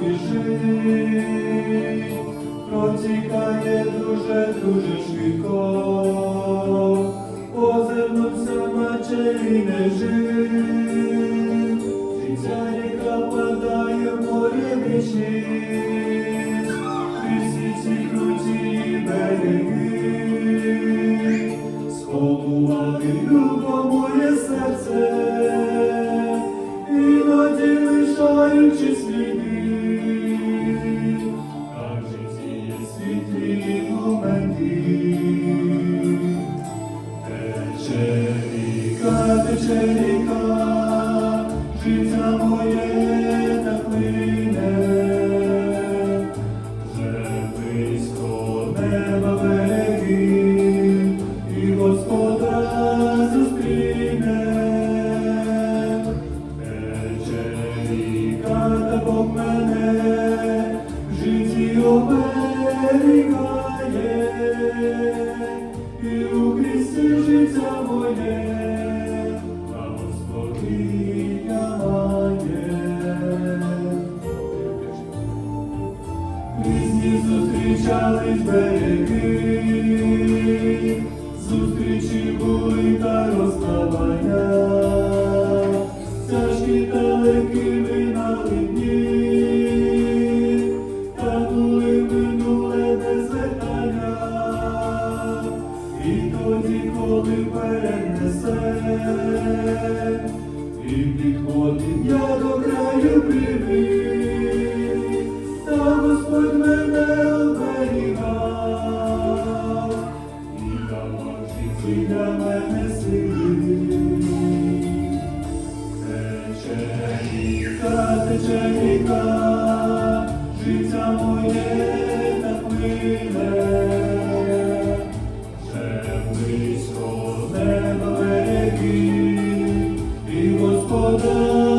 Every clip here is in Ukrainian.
біжить, протікає дуже, дуже швидко, озирнувся, наче і не жив, життя ріка падає в море вічність, і всі круті береги, сховували любо моє серце, іноді лишаючи тече життя моє так плине, вже близько неба береги, Господа зустріне. Тече мене в оберігає, і у Христі життя моє, ріка, тече ріка, життя моє так плине, вже близько неба і Господа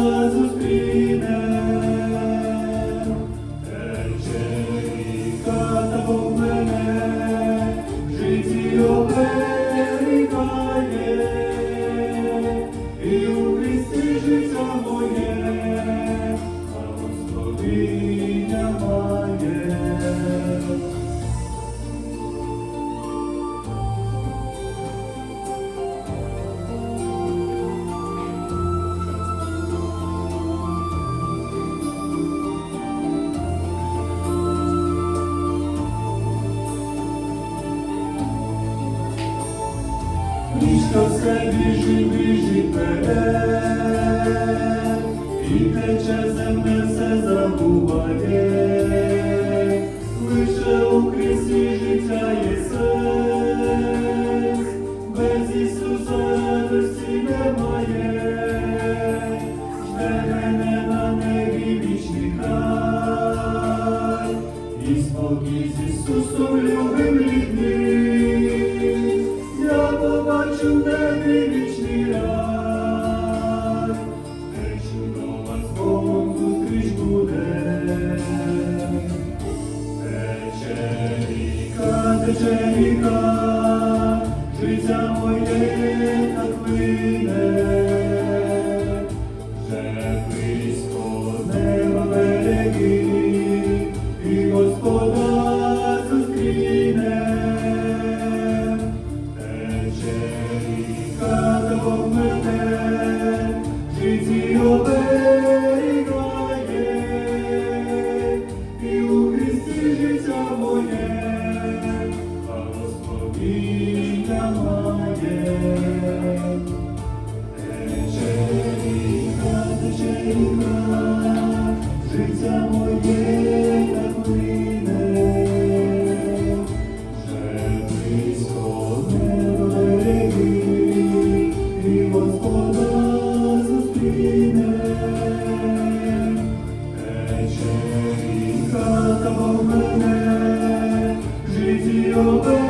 Ніщо все біжить, біжить вперед, і тече земне все забуває, ріка, життя моє так плине, вже близько неба береги, і Господа зустріне. Тече ріка, та мене житті оберігає, життя моє, тече ріка, тече ріка, життя моє так плине, вже близько небеги, і Господа зустріне, тече ріка та в мене, житті обе.